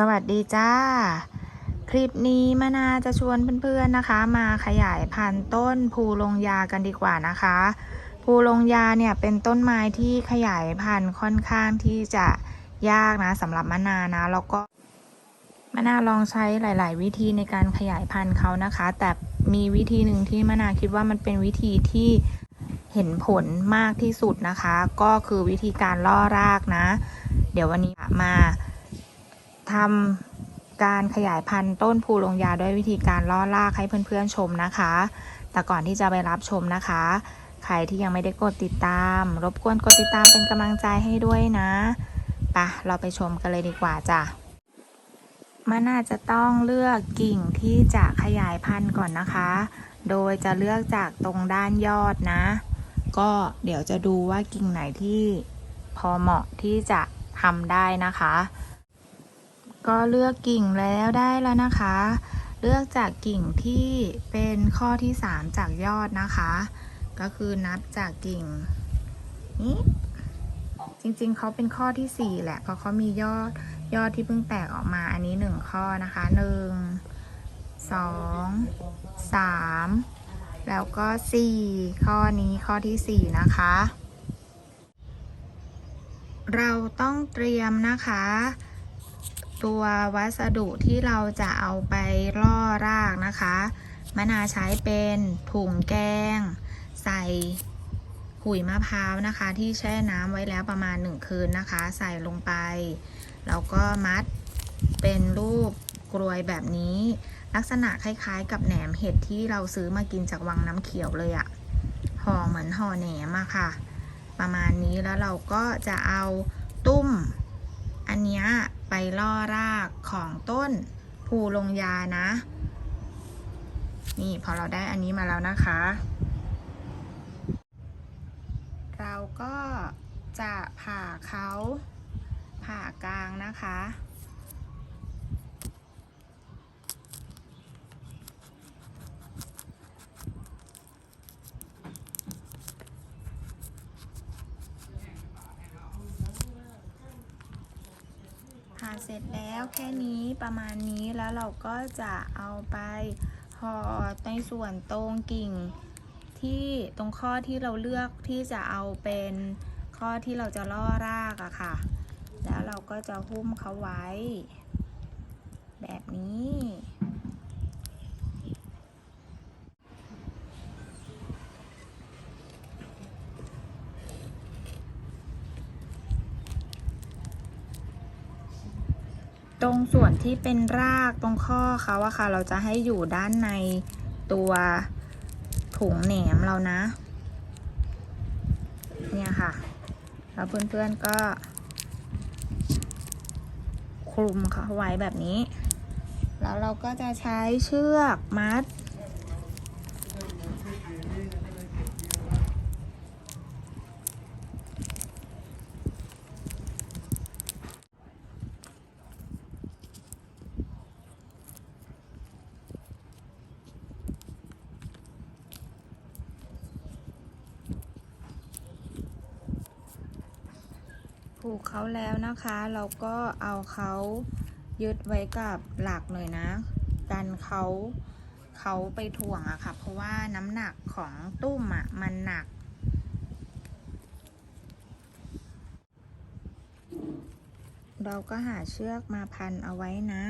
สวัสดีจ้า คลิปนี้มะนาจะชวนเพื่อนๆนะคะ มาขยายพันธุ์ต้นภูลงยากันดีกว่านะคะ ภูลงยาเนี่ยเป็นต้นไม้ที่ขยายพันธุ์ค่อนข้างที่จะยากนะสำหรับมะนานะแล้วก็มะนาลองใช้หลาย ๆ วิธีในการขยายพันธุ์เขานะคะ แต่มีวิธีหนึ่งที่มะนาคิดว่ามันเป็นวิธีที่เห็นผลมากที่สุดนะคะ ก็คือวิธีการล่อรากนะ เดี๋ยววันนี้มา ทำการขยายพันธุ์ต้นภูลงยาด้วยวิธีการล่อรากให้เพื่อนๆชมนะคะ แต่ก่อนที่จะไปรับชมนะคะ ใครที่ยังไม่ได้กดติดตาม รบกวนกดติดตามเป็นกำลังใจให้ด้วยนะไปะเราไปชมกันเลยดีกว่าจ้ะมันน่าจะต้องเลือกกิ่งที่จะขยายพันธุ์ก่อนนะคะ โดยจะเลือกจากตรงด้านยอดนะ ก็เดี๋ยวจะดูว่ากิ่งไหนที่พอเหมาะที่จะทำได้นะคะ ก็เลือกกิ่งแล้วได้แล้วนะคะ เลือกจากกิ่งที่เป็นข้อที่ 3 จากยอดนะคะ ก็คือนับจากกิ่งนี้จริงๆเขาเป็นข้อที่ 4 แหละ เพราะเขามียอดยอดที่เพิ่งแตกออกมาอันนี้ 1 ข้อนะคะ 1 2 3 แล้วก็ 4 ข้อนี้ข้อที่ 4 นะคะ เราต้องเตรียมนะคะ ตัววัสดุที่เราจะเอาไปล่อรากนะคะมะนาใช้เป็นถุงแกง ใส่ขุยมะพร้าวนะคะ ที่แช่น้ำไว้แล้วประมาณ1คืนนะคะ ใส่ลงไป แล้วก็มัดเป็นรูปกรวยแบบนี้ ลักษณะคล้ายๆ กับแหนมเห็ดที่เราซื้อมากินจากวังน้ำเขียวเลยอะห่อเหมือนห่อแหนมอะค่ะ ประมาณนี้แล้วเราก็จะเอาตุ้ม อันนี้ ไปล่อรากของต้นภูลงยานะ นี่พอเราได้อันนี้มาแล้วนะคะ เราก็จะผ่าเขาผ่ากลางนะคะ เสร็จแล้วแค่นี้ประมาณนี้แล้วเราก็จะเอาไปห่อในส่วนตรงกิ่งที่ตรงข้อที่เราเลือกที่จะเอาเป็นข้อที่เราจะล่อรากอะค่ะ แล้วเราก็จะหุ้มเขาไว้ แบบนี้ รงส่วนที่เป็นรากตรงข้อเขาอะค่ะ เราจะให้อยู่ด้านในตัวถุงแหนมเรานะ เนี่ยค่ะ แล้วเพื่อนๆก็ คลุมเขาไว้แบบนี้ แล้วเราก็จะใช้เชือกมัด ผูกเขาแล้วนะคะ เราก็เอาเขายึดไว้กับหลักหน่อยนะ กันเขาเขาไปถ่วงอะค่ะ เพราะว่าน้ำหนักของตุ้มอะมันหนัก เราก็หาเชือกมาพันเอาไว้นะ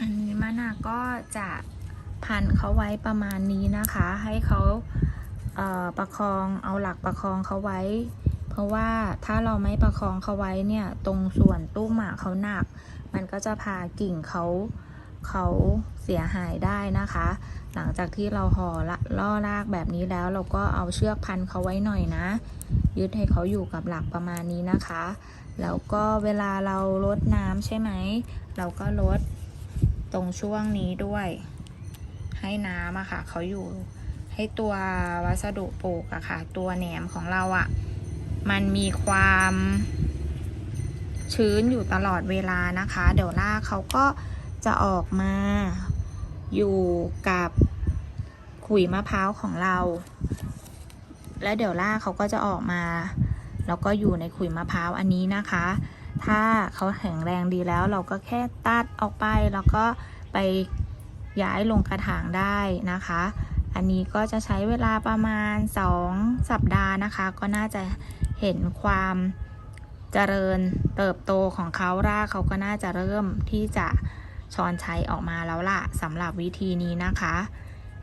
อันนี้มะนาก็จะพันเขาไว้ประมาณนี้นะคะ ให้เขาเประคองเอาหลักประคองเขาไว้ เพราะว่าถ้าเราไม่ประคองเขาไว้เนี่ยตรงส่วนตุ้มอะเขาหนัก มันก็จะพากิ่งเขาเขาเสียหายได้นะคะ หลังจากที่เราห่อละล่อรากแบบนี้แล้วเราก็เอาเชือกพันเขาไว้หน่อยนะ ยึดให้เขาอยู่กับหลักประมาณนี้นะคะ แล้วก็เวลาเราลดน้ำใช่ไหม เราก็ลด ตรงช่วงนี้ด้วย ให้น้ำอะค่ะเขาอยู่ให้ตัววัสดุปลูกอะค่ะ ตัวแหนมของเราอะมันมีความชื้นอยู่ตลอดเวลานะคะ เดี๋ยวรากเขาก็จะออกมาอยู่กับขุยมะพร้าวของเรา แล้วเดี๋ยวรากเขาก็จะออกมา แล้วก็อยู่ในขุยมะพร้าวอันนี้นะคะ ถ้าเขาแข็งแรงดีแล้วเราก็แค่ตัดออกไปแล้วก็ไปย้ายลงกระถางได้นะคะ อันนี้ก็จะใช้เวลาประมาณ 2 สัปดาห์นะคะ ก็น่าจะเห็นความเจริญเติบโตของเขารากเขาก็น่าจะเริ่มที่จะชอนชัยออกมาแล้วล่ะสำหรับวิธีนี้นะคะ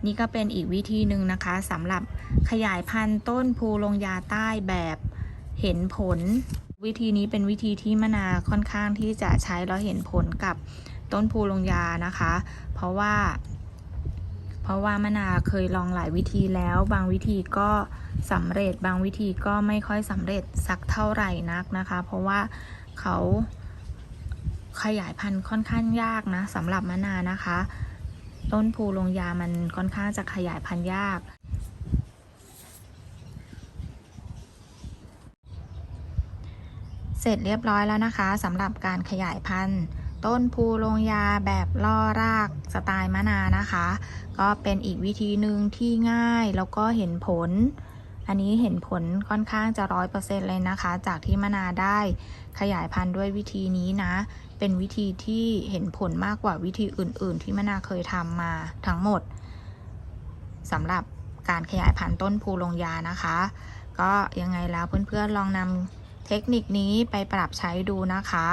นี่ก็เป็นอีกวิธีหนึ่งนะคะสำหรับขยายพันธุ์ต้นภูลงยาใต้แบบเห็นผล วิธีนี้เป็นวิธีที่มะนาค่อนข้างที่จะใช้แล้วเห็นผลกับต้นภูลงยานะคะ เพราะว่า เพราะว่ามะนาเคยลองหลายวิธีแล้ว บางวิธีก็สำเร็จบางวิธีก็ไม่ค่อยสำเร็จสักเท่าไหร่นักนะคะ เพราะว่าเขาขยายพันธุ์ค่อนข้างยากนะสำหรับมะนานะคะ ต้นภูลงยามันค่อนข้างจะขยายพันธุ์ยาก เสร็จเรียบร้อยแล้วนะคะสำหรับการขยายพันธุ์ ต้นภูลงยาแบบล่อรากสไตล์มะนาวนะคะ ก็เป็นอีกวิธีหนึ่งที่ง่ายแล้วก็เห็นผล อันนี้เห็นผลค่อนข้างจะร้อยเปอร์เซ็นต์เลยนะคะ จากที่มะนาวได้ขยายพันธุ์ด้วยวิธีนี้นะ เป็นวิธีที่เห็นผลมากกว่าวิธีอื่น ๆ ที่มะนาวเคยทำมาทั้งหมดสำหรับการขยายพันธุ์ต้นภูลงยานะคะ ก็ยังไงแล้วเพื่อนๆลองนำ เทคนิคนี้ไปปรับใช้ดูนะคะ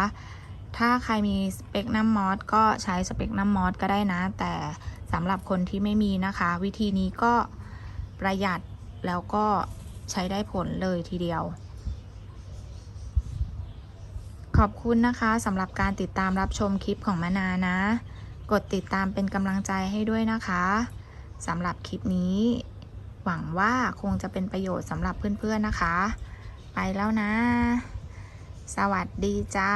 ถ้าใครมีสเปกนัมมอสก็ใช้สเปกนัมมอสก็ได้นะ แต่สำหรับคนที่ไม่มีนะคะ วิธีนี้ก็ประหยัดแล้วก็ใช้ได้ผลเลยทีเดียว ขอบคุณนะคะสำหรับการติดตามรับชมคลิปของมะนานะ กดติดตามเป็นกำลังใจให้ด้วยนะคะสำหรับคลิปนี้ หวังว่าคงจะเป็นประโยชน์สำหรับเพื่อนๆนะคะ ไปแล้วนะ สวัสดีจ้า